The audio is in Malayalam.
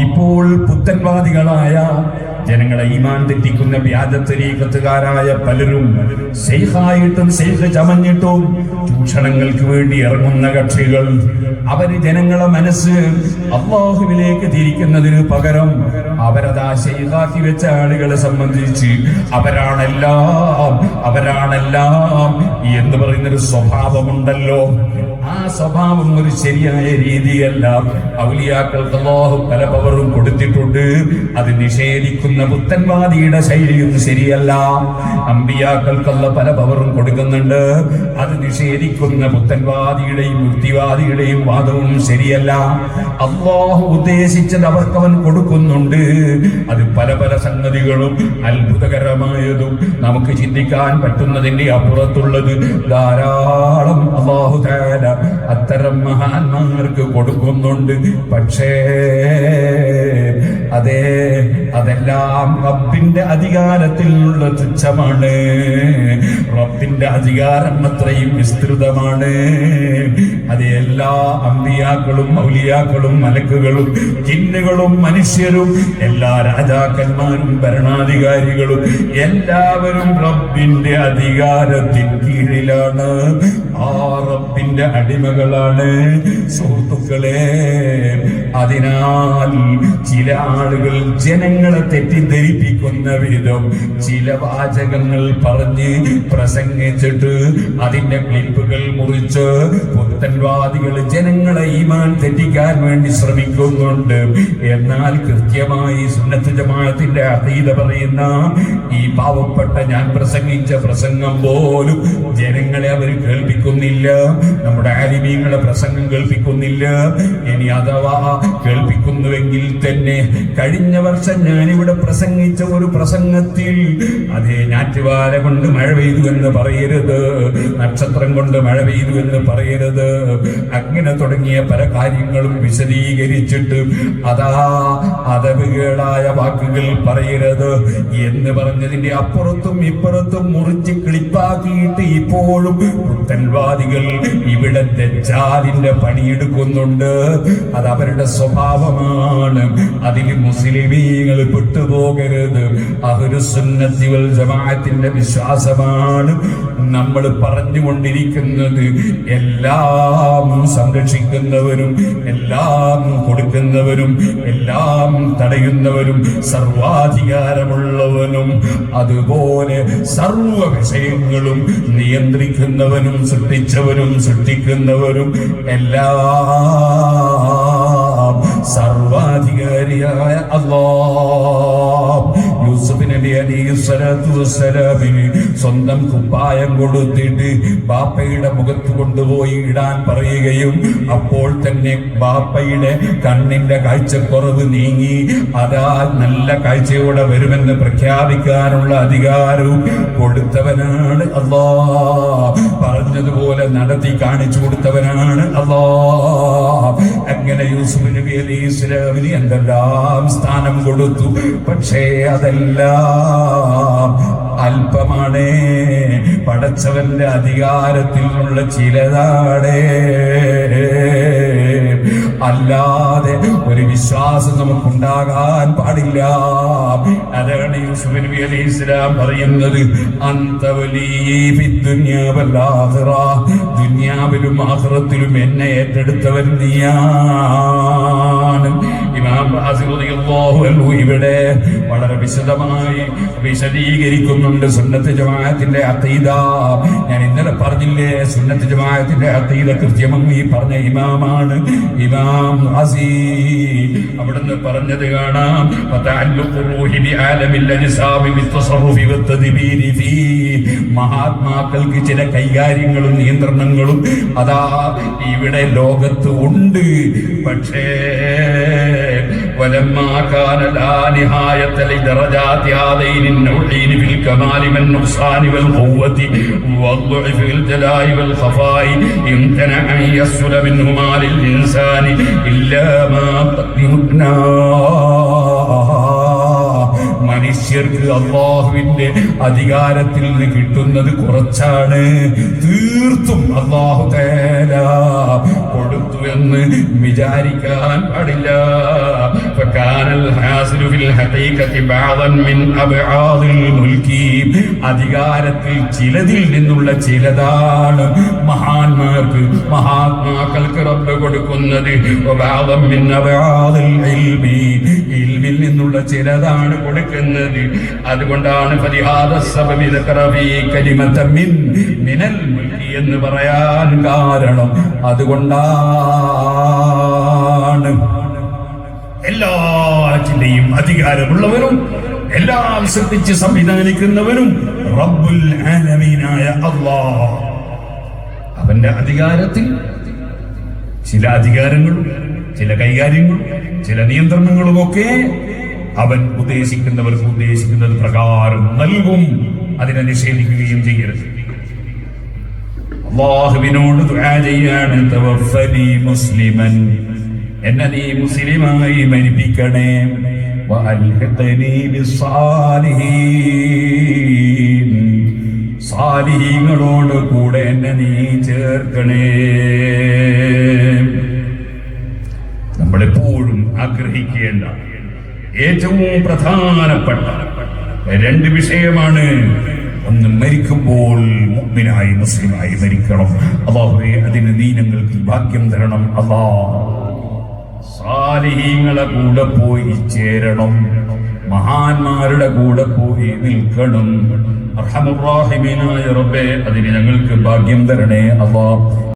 ഇപ്പോൾ പുത്തൻവാദികളായ ജനങ്ങളെ ഈമാൻ തെറ്റിക്കുന്ന വ്യാജത്തരീക്കത്തുകാരായ പലരും സേഹായിട്ടും സേഹ ചമഞ്ഞിട്ടും ചൂഷണങ്ങൾക്ക് വേണ്ടി ഇറങ്ങുന്ന കക്ഷികൾ. അവർ ജനങ്ങളെ മനസ്സ് അള്ളാഹുവിലേക്ക് തിരിക്കുന്നതിന് പകരം അവരതാ ശൈഖാക്കി വെച്ച ആളുകളെ സംബന്ധിച്ച് അവരാണെല്ലാം അവരാണെല്ലാം എന്ന് പറയുന്നൊരു സ്വഭാവമുണ്ടല്ലോ. ആ സ്വഭാവം ഒരു ശരിയായ രീതിയല്ല. ഔലിയാക്കൾക്ക് അള്ളാഹു പല പവറും കൊടുത്തിട്ടുണ്ട്. അത് നിഷേധിക്കുന്ന. പുത്തൻവാദിയുടെ ശൈലിയും ശരിയല്ല. അമ്പിയാക്കൾക്കുള്ള പല പവറും കൊടുക്കുന്നുണ്ട്. അത് നിഷേധിക്കുന്ന പുത്തൻവാദിയുടെയും യുക്തിവാദിയുടെയും വാദവും ശരിയല്ല. അള്ളാഹു ഉദ്ദേശിച്ചത് അവർക്ക് അവൻ കൊടുക്കുന്നുണ്ട്. അത് പല പല സംഗതികളും അത്ഭുതകരമായതും നമുക്ക് ചിന്തിക്കാൻ പറ്റുന്നതിന്റെ അപ്പുറത്തുള്ളത് ധാരാളം അള്ളാഹു അത്തരം മഹാന്മാർക്ക് കൊടുക്കുന്നുണ്ട്. പക്ഷേ അതെ അതെല്ലാം റബ്ബിന്റെ അധികാരത്തിലുള്ള തുച്ഛമാണ്. റബ്ബിന്റെ അധികാരം അത്രയും വിസ്തൃതമാണ്. അത് എല്ലാ അമ്പിയാക്കളും മൗലിയാക്കളും മലക്കുകളും കിന്നുകളും മനുഷ്യരും എല്ലാ രാജാക്കന്മാരും ഭരണാധികാരികളും എല്ലാവരും റബ്ബിന്റെ അധികാരത്തിൻ കീഴിലാണ്. ആ റബ്ബിന്റെ അടിമകളാണ് സുഹൃത്തുക്കളെ അതിനാൽ ചില ആളുകൾ ജനങ്ങളെ തെറ്റിദ്ധരിപ്പിക്കുന്ന വിധം ചില വാചകങ്ങൾ പറഞ്ഞ് പ്രസംഗിച്ചിട്ട് അതിന്റെ ക്ലിപ്പുകൾ മുറിച്ച് പുത്തൻവാദികൾ ജനങ്ങളെ ഈമാൻ തെറ്റിക്കാൻ വേണ്ടി ശ്രമിക്കുന്നുണ്ട്. എന്നാൽ കൃത്യമായി സുന്നത്ത് ജമാഅത്തിന്റെ അതീത പറയുന്ന ഈ പാവപ്പെട്ട ഞാൻ പ്രസംഗിച്ച പ്രസംഗം പോലും ജനങ്ങളെ അവർ കേൾപ്പിക്കുന്നില്ല. നമ്മുടെ ആലിമീങ്ങളെ പ്രസംഗം കേൾപ്പിക്കുന്നില്ല. ഇനി അഥവാ കേൾപ്പിക്കുന്നുവെങ്കിൽ തന്നെ കഴിഞ്ഞ വർഷം ഞാനിവിടെ പ്രസംഗിച്ച ഒരു പ്രസംഗത്തിൽ അതേ ഞാറ്റുവാല കൊണ്ട് മഴ പെയ്തു എന്ന് പറയരുത്. നക്ഷത്രം കൊണ്ട് മഴ പെയ്തു എന്ന് പറയരുത്. അങ്ങനെ തുടങ്ങിയ പല കാര്യങ്ങളും വിശദീകരിച്ചിട്ട് അതാ അതവുകേടായ വാക്കുകൾ പറയരുത് എന്ന് പറഞ്ഞതിന്റെ അപ്പുറത്തും ഇപ്പുറത്തും മുറിച്ച് ക്ലിപ്പാക്കിയിട്ട് ഇപ്പോഴും പുത്തൻവാദികൾ ഇവിടെ ദജ്ജാലിന്റെ പണിയെടുക്കുന്നുണ്ട്. അത് അവരുടെ സ്വഭാവമാണ് അതിൽ മുസ്ലിമീങ്ങൾ പെട്ടുപോകരുത്. വൽ ജമാഅത്തിന്റെ വിശ്വാസമാണ് നമ്മൾ പറഞ്ഞുകൊണ്ടിരിക്കുന്നത്. എല്ലാം സംരക്ഷിക്കുന്നവരും എല്ലാം കൊടുക്കുന്നവരും എല്ലാം തടയുന്നവരും സർവാധികാരമുള്ളവനും അതുപോലെ സർവ വിഷയങ്ങളും നിയന്ത്രിക്കുന്നവനും സൃഷ്ടിച്ചവരും സൃഷ്ടിക്കുന്നവരും എല്ലാം സർവാധികാരിയായ അല്ലാഹ് യൂസുഫ് നബി അലൈഹി സ്വലാത്തു വസ്സലാമിന് സ്വന്തം കുപ്പായം കൊടുത്തിട്ട് ബാപ്പയുടെ മുഖത്ത് കൊണ്ടുപോയി ഇടാൻ പറയുകയും അപ്പോൾ തന്നെ ബാപ്പയുടെ കണ്ണിന്റെ കാഴ്ചക്കുറവ് നീങ്ങി. അതാ നല്ല കാഴ്ചയോടെ വരുമെന്ന് പ്രഖ്യാപിക്കാനുള്ള അധികാരവും കൊടുത്തവനാണ് അല്ലാ പറഞ്ഞതുപോലെ നടത്തി കാണിച്ചു കൊടുത്തവനാണ് അല്ലാ അങ്ങനെ യൂസുഫ് നബി ഇസ്ലാമിന് എന്തെല്ലാം സ്ഥാനം കൊടുത്തു. പക്ഷേ അതെല്ലാം അല്പമാണ്. പടച്ചവന്റെ അധികാരത്തിലുള്ള ചിലതാടേ അല്ലാതെ ഒരു വിശ്വാസം നമുക്കുണ്ടാകാൻ പാടില്ല. അതാണ് യൂസുഫ് നബി ഇസ്ലാം പറയുന്നത്. ദുന്യാവിലും ആഹ്റത്തിലും എന്നെ ഏറ്റെടുത്തവൻ നീയാണ്. ഇമാം ഇവിടെ വളരെ വിശദമായി വിശദീകരിക്കുന്നുണ്ട്. സുന്നത്ത് ജമാഅത്തിന്റെ അതീത ഞാൻ ഇന്നലെ പറഞ്ഞില്ലേ സുന്നത്ത് ജമാഅത്തിന്റെ അതീത കൃത്യമം ഈ പറഞ്ഞ ഇമാമാണ്. ഇമാം ഹാസി അവിടുന്ന് പറഞ്ഞത് കാണാം. മഹാത്മാക്കൾക്ക് ചില കൈകാര്യങ്ങളും നിയന്ത്രണങ്ങളും അതാ ഇവിടെ ലോകത്ത് ഉണ്ട്. പക്ഷേ ولما كان لا نهاية لدرجات هذين النوعين في الكمال والنقصان والقوة والضعف الجلاء والخفاء امتنع أن يسل منهما للإنسان إلا ما قدمناه മനുഷ്യർക്ക് അള്ളാഹുവിന്റെ അധികാരത്തിൽ നിന്ന് കിട്ടുന്നത് കുറച്ചാണ്. തീർത്തും അള്ളാഹു തേല കൊടുത്തു എന്ന് വിചാരിക്കാൻ പാടില്ല. فكان ഫി الحقيقة بعضا من أبعاد الملك അധികാരത്തിൽ ചിലതിൽ നിന്നുള്ള ചിലതാണ് മഹാന്മാർക്ക് മഹാത്മാക്കൾക്ക് റബ്ബ് കൊടുക്കുന്നത് وبعضا من أبعاد العلم ഇൽമിൽ നിന്നുള്ള ചിലതാണ് കൊടുക്കുന്നത് അതുകൊണ്ടാണ് ഫലിഹാദ സബബി ذكر في كلمة من من الملك എന്ന് പറയാൻ കാരണം അതുകൊണ്ടാണ് എല്ലാറ്റിന്റെയും അധികാരമുള്ളവനും എല്ലാം ശ്രദ്ധിച്ച് സംവിധാനിക്കുന്നവനും റബ്ബുൽ ആലമീനായ അല്ലാഹ് അവന്റെ അധികാരത്തിൽ ചില അധികാരങ്ങളും ചില കൈകാര്യങ്ങളും ചില നിയന്ത്രണങ്ങളുമൊക്കെ അവൻ ഉദ്ദേശിക്കുന്നവർക്ക് ഉദ്ദേശിക്കുന്നത് പ്രകാരം നൽകും. അതിനെ നിഷേധിക്കുകയും ചെയ്യരുത്. അള്ളാഹുവിനോട് ദുആ ചെയ്യാണ് തവഫനി മുസ്ലിമൻ. എന്നെ നീ മുസ്ലിമായി മരിപ്പിക്കണേ. സാലിഹീങ്ങളോട് കൂടെ എന്നെ നീ ചേർക്കണേ. നമ്മളെപ്പോഴും ആഗ്രഹിക്കേണ്ട ഏറ്റവും പ്രധാനപ്പെട്ട രണ്ട് വിഷയമാണ് ഒന്ന് മരിക്കുമ്പോൾ മുഗ്മിനായി മുസ്ലിമായി മരിക്കണം. അള്ളാഹുവെ അതിന് നീ ഞങ്ങൾക്ക് ഭാഗ്യം തരണം. അല്ലാ സാലിഹീങ്ങളെ കൂടെ പോയി ചേരണം. മഹാന്മാരുടെ കൂടെ പോയി നിൽക്കണം. അർഹമുറാഹിമീനായ റബ്ബേ അതിന് ഞങ്ങൾക്ക് ഭാഗ്യം തരണേ അള്ളാ.